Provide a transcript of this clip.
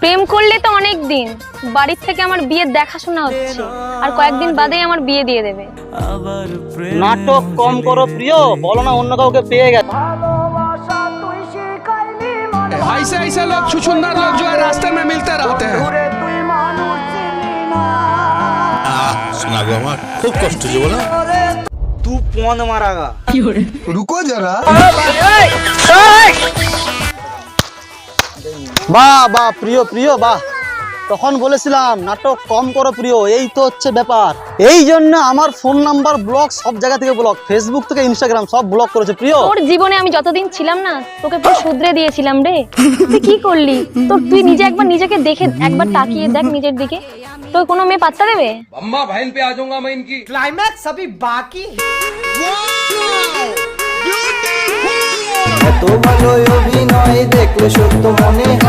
প্রেম করলে তো অনেক দিন বাড়ির থেকে আমার বিয়ের দেখাশোনা হচ্ছে আর কয়েকদিন বাদেই আমার বিয়ে দিয়ে দেবে নাটক কম করো প্রিয় বলো না অন্য কাউকে পেয়ে গেছে ऐसे ऐसे लोग छुछुंदर लोग जो है रास्ते में मिलते रहते हैं শোনা গো আমার খুব কষ্ট হচ্ছে বলো তু পন মারাগা रुको जरा বাহ বাহ প্রিয় প্রিয় বাহ তখন বলেছিলাম নাটক কম করো প্রিয় এই তো হচ্ছে ব্যাপার এই জন্য আমার ফোন নাম্বার ব্লক সব জায়গা থেকে ব্লক ফেসবুক থেকে ইনস্টাগ্রাম সব ব্লক করেছে প্রিয় তোর জীবনে আমি যতদিন ছিলাম না তোকে পুরো শুধরে দিয়েছিলাম রে তুই কি করলি তোর তুই নিজে একবার নিজেকে দেখে একবার তাকিয়ে দেখ নিজের দিকে তোর কোনো মেয়ে পাত্তা দেবে अम्मा बहन पे आ जाऊंगा मैं इनकी क्लाइमैक्स अभी बाकी है এত ভালো অভিনয় দেখলে সত্য মনে